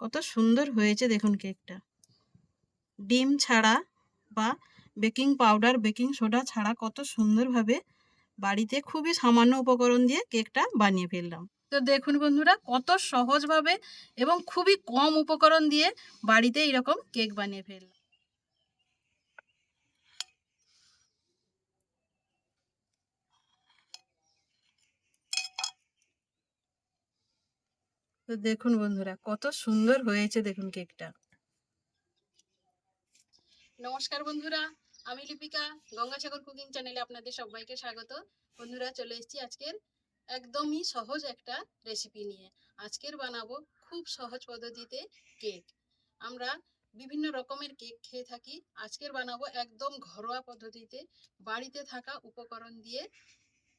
কত সুন্দর হয়েছে দেখুন কেকটা। ডিম ছাড়া বা বেকিং পাউডার, বেকিং সোডা ছাড়া কত সুন্দরভাবে বাড়িতে খুবই সামান্য উপকরণ দিয়ে কেকটা বানিয়ে ফেললাম। তো দেখুন বন্ধুরা, কত সহজভাবে এবং খুবই কম উপকরণ দিয়ে বাড়িতে এরকম কেক বানিয়ে ফেললাম। তো দেখুন বন্ধুরা, কত সুন্দর হয়েছে দেখুন কেকটা। নমস্কার বন্ধুরা, আমি লিপিকা, গঙ্গাসাগর কুকিং চ্যানেলে আপনাদের সবাইকে স্বাগত। বন্ধুরা, চলে এসেছি আজকের একদমই সহজ একটা রেসিপি নিয়ে। আজকের বানাবো খুব সহজ পদ্ধতিতে কেক। আমরা বিভিন্ন রকমের কেক খেয়ে থাকি। আজকের বানাবো একদম ঘরোয়া পদ্ধতিতে বাড়িতে থাকা উপকরণ দিয়ে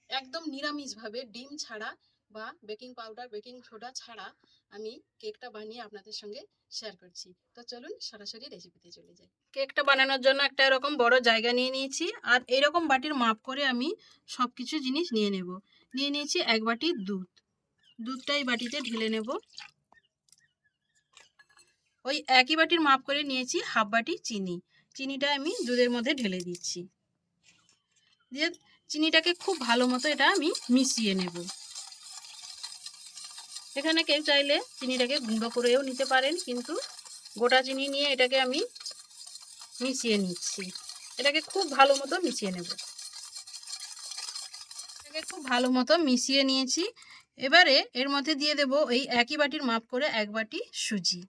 একদম নিরামিষভাবে ডিম ছাড়া বা বেকিং পাউডার বেকিং সোডা ছাড়া আমি কেকটা বানিয়ে আপনাদের সঙ্গে শেয়ার করছি। তো চলুন সরাসরি রেসিপিতে চলে যাই। কেকটা বানানোর জন্য একটা এরকম বড় জায়গা নিয়ে নিয়েছি আর এরকম বাটির মাপ করে আমি সব কিছু জিনিস নিয়ে নেব। নিয়ে নিয়েছি এক বাটি দুধ। দুধটা এই বাটিতে ঢেলে নেব। ওই একই বাটির মাপ করে নিয়েছি হাফ বাটি চিনি। চিনিটা আমি দুধের মধ্যে ঢেলে দিচ্ছি। দিয়ে চিনিটাকে খুব ভালো মতো এটা আমি মিশিয়ে নেব। এখানে কেউ চাইলে চিনিটাকে গুঁড়ো করেও নিতে পারেন, কিন্তু গোটা চিনি নিয়ে এটাকে আমি মিশিয়ে নিচ্ছি। এটাকে খুব ভালো মতো মিশিয়ে নেব। এটাকে খুব ভালো মতো মিশিয়ে নিয়েছি। এবারে এর মধ্যে দিয়ে দেব এই একই বাটির মাপ করে এক বাটি সুজি।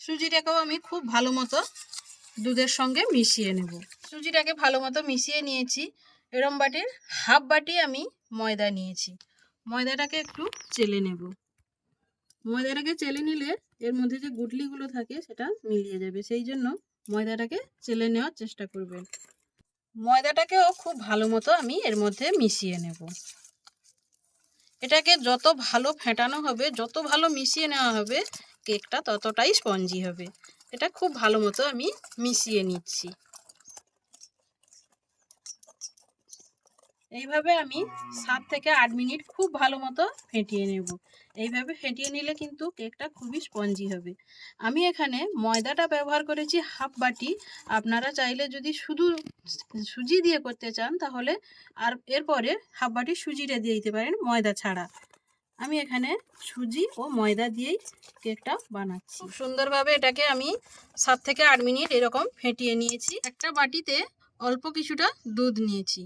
সুজিটাকেও আমি খুব ভালো মতো দুধের সঙ্গে মিশিয়ে নেব। সুজিটাকে ভালো মতো মিশিয়ে নিয়েছি। এরম বাটির হাফ বাটি আমি ময়দা নিয়েছি। ময়দাটাকে একটু চেলে নেব। ময়দাটাকে চেলে নিলে এর মধ্যে যে গুটলিগুলো থাকে সেটা মিলিয়ে যাবে। সেই জন্য ময়দাটাকে চেলে নেওয়ার চেষ্টা করবেন। ময়দাটাকেও খুব ভালো মতো আমি এর মধ্যে মিশিয়ে নেব। এটাকে যত ভালো ফেটানো হবে, যত ভালো মিশিয়ে নেওয়া হবে, কেকটা ততটাই স্পঞ্জি হবে। এটা খুব ভালো মতো আমি মিশিয়ে নিচ্ছি। এইভাবে আমি সাত থেকে আট মিনিট খুব ভালো মতো ফেটিয়ে নেব। এইভাবে ফেটিয়ে নিলে কিন্তু কেকটা খুবই স্পঞ্জি হবে। আমি এখানে ময়দাটা ব্যবহার করেছি হাফ বাটি। আপনারা চাইলে যদি শুধু সুজি দিয়ে করতে চান তাহলে আর এরপরে হাফ বাটি সুজিটা দিয়ে দিতে পারেন ময়দা ছাড়া। আমি এখানে সুজি ও ময়দা দিয়েই কেকটা বানাচ্ছি। সুন্দরভাবে এটাকে আমি সাত থেকে আট মিনিট এরকম ফেটিয়ে নিয়েছি। একটা বাটিতে অল্প কিছুটা দুধ নিয়েছি।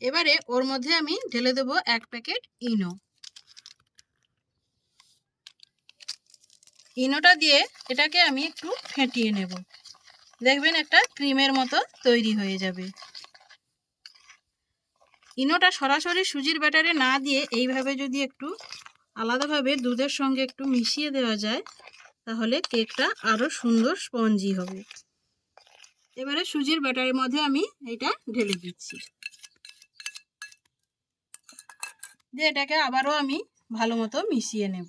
এবারে ওর মধ্যে আমি ঢেলে দেব এক প্যাকেট ইনো। ইনোটা দিয়ে এটাকে আমি একটু ফেটিয়ে নেব। দেখবেন একটা ক্রিমের মতো তৈরি হয়ে যাবে। ইনোটা সরাসরি সুজির ব্যাটারে না দিয়ে এইভাবে যদি একটু আলাদাভাবে দুধের সঙ্গে একটু মিশিয়ে দেওয়া যায়, তাহলে কেকটা আরও সুন্দর স্পঞ্জি হবে। এবারে সুজির ব্যাটারের মধ্যে আমি এটা ঢেলে দিচ্ছি। দিয়ে এটাকে আবারও আমি ভালো মতো মিশিয়ে নেব।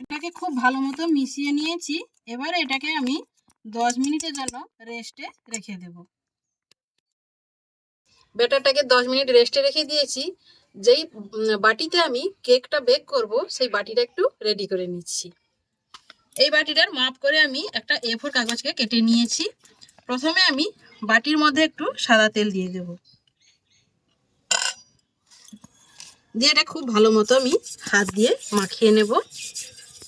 এটাকে খুব ভালো মতো মিশিয়ে নিয়েছি। এবার এটাকে আমি দশ মিনিটের জন্য রেস্টে রেখে দেব। ব্যাটারটাকে দশ মিনিট রেস্টে রেখে দিয়েছি। যেই বাটিতে আমি কেকটা বেক করব, সেই বাটিটা একটু রেডি করে নিচ্ছি। এই বাটিটার মাপ করে আমি একটা এ ফোর কাগজকে কেটে নিয়েছি। প্রথমে আমি বাটির মধ্যে একটু সাদা তেল দিয়ে দেব। দিয়ে এটা খুব ভালো মতো আমি হাত দিয়ে মাখিয়ে নেব,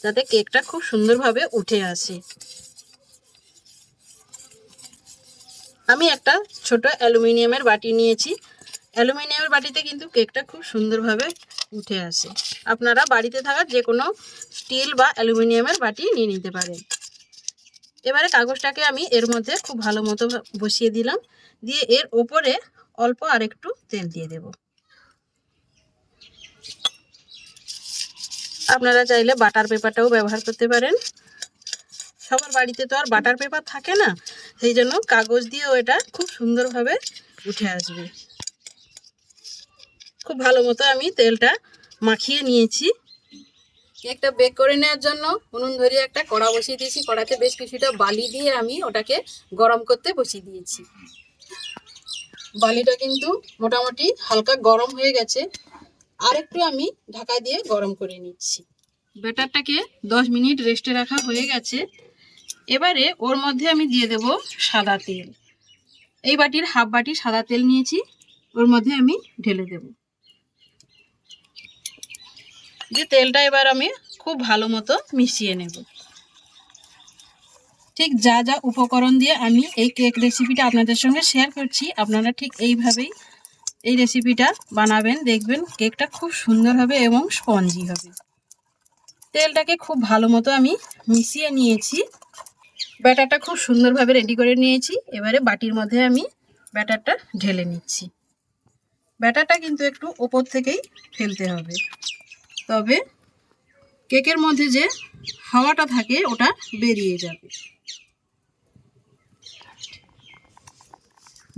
যাতে কেকটা খুব সুন্দরভাবে উঠে আসে। আমি একটা ছোট অ্যালুমিনিয়ামের বাটি নিয়েছি। অ্যালুমিনিয়ামের বাটিতে কিন্তু কেকটা খুব সুন্দরভাবে উঠে আসে। আপনারা বাড়িতে থাকা যে কোনো স্টিল বা অ্যালুমিনিয়ামের বাটি নিয়ে নিতে পারেন। এবারে কাগজটাকে আমি এর মধ্যে খুব ভালো মতো বসিয়ে দিলাম। দিয়ে এর ওপরে অল্প আর একটু তেল দিয়ে দেব। আপনারা চাইলে বাটার পেপারটাও ব্যবহার করতে পারেন। সবার বাড়িতে তো আর বাটার পেপার থাকে না, সেই জন্য কাগজ দিয়েও এটা খুব সুন্দরভাবে উঠে আসবে। খুব ভালো মতো আমি তেলটা মাখিয়ে নিয়েছি। কেকটা বেক করে নেওয়ার জন্য। উনুন ধরিয়ে একটা কড়া বসিয়ে দিয়েছি। কড়াতে বেশ কিছুটা বালি দিয়ে আমি ওটাকে গরম করতে বসিয়ে দিয়েছি। বালিটা কিন্তু মোটামুটি হালকা গরম হয়ে গেছে। আর একটু আমি ঢাকা দিয়ে গরম করে নিচ্ছি। ব্যাটারটাকে দশ মিনিট রেস্টে রাখা হয়ে গেছে। এবারে ওর মধ্যে আমি দিয়ে দেব সাদা তেল। এই বাটির হাফ বাটি সাদা তেল নিয়েছি। ওর মধ্যে আমি ঢেলে দেব। যে তেলটা এবার আমি খুব ভালো মতো মিশিয়ে নেব। ঠিক যা যা উপকরণ দিয়ে আমি এই কেক রেসিপিটা আপনাদের সঙ্গে শেয়ার করছি, আপনারা ঠিক এইভাবেই এই রেসিপিটা বানাবেন, দেখবেন কেকটা খুব সুন্দর হবে এবং স্পঞ্জি হবে। তেলটাকে খুব ভালো মতো আমি মিশিয়ে নিয়েছি। ব্যাটারটা খুব সুন্দরভাবে রেডি করে নিয়েছি। এবারে বাটির মধ্যে আমি ব্যাটারটা ঢেলে নিচ্ছি। ব্যাটারটা কিন্তু একটু ওপর থেকেই ফেলতে হবে। তবে কেকের মধ্যে যে হাওয়াটা থাকে, ওটা বেরিয়ে যাবে।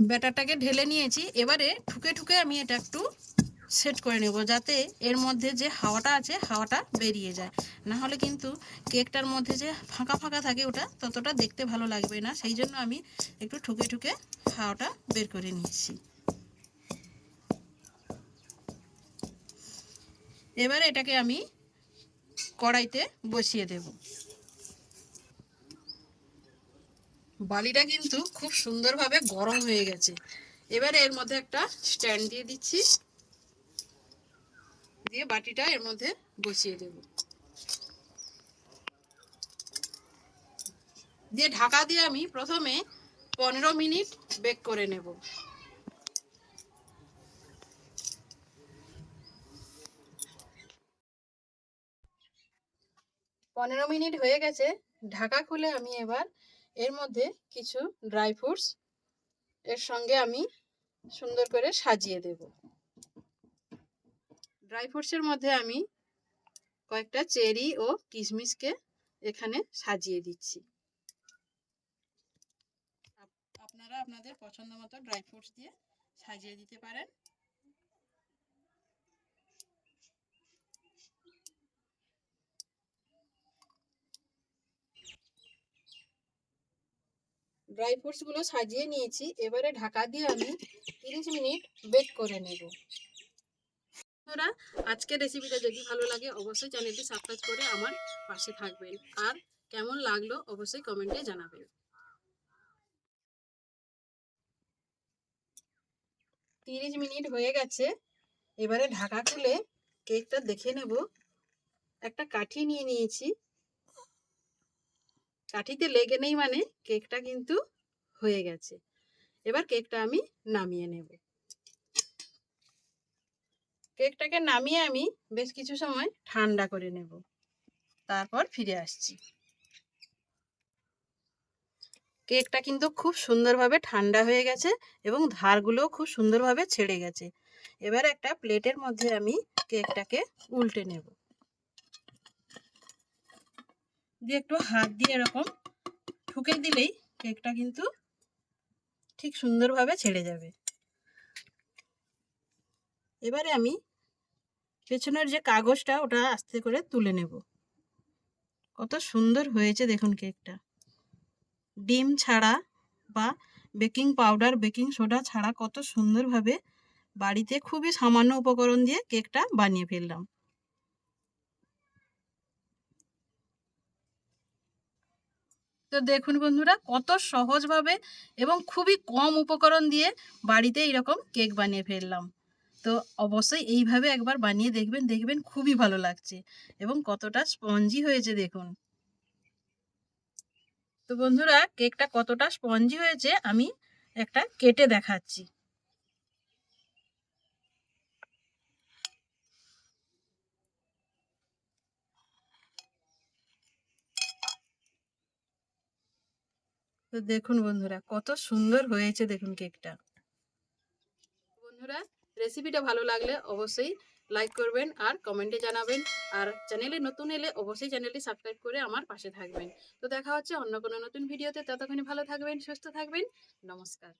ব্যাটারটাকে ঢেলে নিয়েছি। এবারে ঠুকে ঠুকে আমি এটা একটু সেট করে নেব, যাতে এর মধ্যে যে হাওয়াটা আছে, হাওয়াটা বেরিয়ে যায়। না হলে কিন্তু কেকটার মধ্যে যে ফাঁকা ফাঁকা থাকে, ওটা ততটা দেখতে ভালো লাগবে না। সেই জন্য আমি একটু ঠুকে ঠুকে হাওয়াটা বের করে নিচ্ছি এবারে এটাকে আমি কড়াইতে বসিয়ে দেব। বালিটা কিন্তু খুব সুন্দরভাবে গরম হয়ে গেছে। এবারে এর মধ্যে একটা স্ট্যান্ড দিয়ে দিচ্ছি। দিয়ে বাটিটা এর মধ্যে বসিয়ে দেব। দিয়ে ঢাকা দিয়ে আমি প্রথমে পনেরো মিনিট বেক করে নেব। পনেরো মিনিট হয়ে গেছে। ঢাকা খুলে আমি এবার এর মধ্যে কিছু ড্রাই ফ্রুটস এর সঙ্গে আমি সুন্দর করে সাজিয়ে দেব। ড্রাই ফ্রুটসের মধ্যে আমি কয়েকটা চেরি ও কিশমিশকে এখানে সাজিয়ে দিচ্ছি। আপনারা আপনাদের পছন্দ মতো ড্রাই ফ্রুটস দিয়ে সাজিয়ে দিতে পারেন। ড্রাই ফ্রুটসগুলো সাজিয়ে নিয়েছি। এবারে ঢাকা দিয়ে আমি তিরিশ মিনিট বেক করে নেব। বন্ধুরা, আজকের রেসিপিটা যদি ভালো লাগে, অবশ্যই চ্যানেলটি সাবস্ক্রাইব করে আমার পাশে থাকবেন। আর কেমন লাগল, অবশ্যই কমেন্টে জানাবেন। তিরিশ মিনিট হয়ে গেছে। এবারে ঢাকা খুলে কেকটা দেখে নেব। একটা কাঠি নিয়ে নিয়েছি। কাঠিতে লেগে নেই মানে কেকটা কিন্তু হয়ে গেছে। এবার কেকটা আমি নামিয়ে নেব। কেকটাকে নামিয়ে আমি বেশ কিছু সময় ঠান্ডা করে নেব। তারপর ফিরে আসছি। কেকটা কিন্তু খুব সুন্দরভাবে ঠান্ডা হয়ে গেছে এবং ধারগুলোও খুব সুন্দরভাবে ছেড়ে গেছে। এবার একটা প্লেটের মধ্যে আমি কেকটাকে উল্টে নেব। দিয়ে একটু হাত দিয়ে এরকম ঠুকে দিলেই কেকটা কিন্তু ঠিক সুন্দরভাবে ছেড়ে যাবে। এবারে আমি পেছনের যে কাগজটা, ওটা আস্তে করে তুলে নেব। কত সুন্দর হয়েছে দেখুন কেকটা। ডিম ছাড়া বা বেকিং পাউডার, বেকিং সোডা ছাড়া কত সুন্দরভাবে বাড়িতে খুবই সামান্য উপকরণ দিয়ে কেকটা বানিয়ে ফেললাম। তো দেখুন বন্ধুরা, কত সহজভাবে এবং খুবই কম উপকরণ দিয়ে বাড়িতে এরকম কেক বানিয়ে ফেললাম। তো অবশ্যই এইভাবে একবার বানিয়ে দেখবেন দেখবেন খুবই ভালো লাগছে এবং কতটা স্পঞ্জি হয়েছে দেখুন। তো বন্ধুরা, কেকটা কতটা স্পঞ্জি হয়েছে আমি একটা কেটে দেখাচ্ছি। তো দেখুন বন্ধুরা, কত সুন্দর হয়েছে দেখুন কেকটা। বন্ধুরা রেসিপিটা ভালো লাগলে অবশ্যই লাইক করবেন আর কমেন্টে জানাবেন। আর চ্যানেলে নতুন এলে অবশ্যই চ্যানেলটি সাবস্ক্রাইব করে আমার পাশে থাকবেন। তো দেখা হচ্ছে অন্য কোনো নতুন ভিডিওতে ততক্ষণে ভালো থাকবেন, সুস্থ থাকবেন। নমস্কার।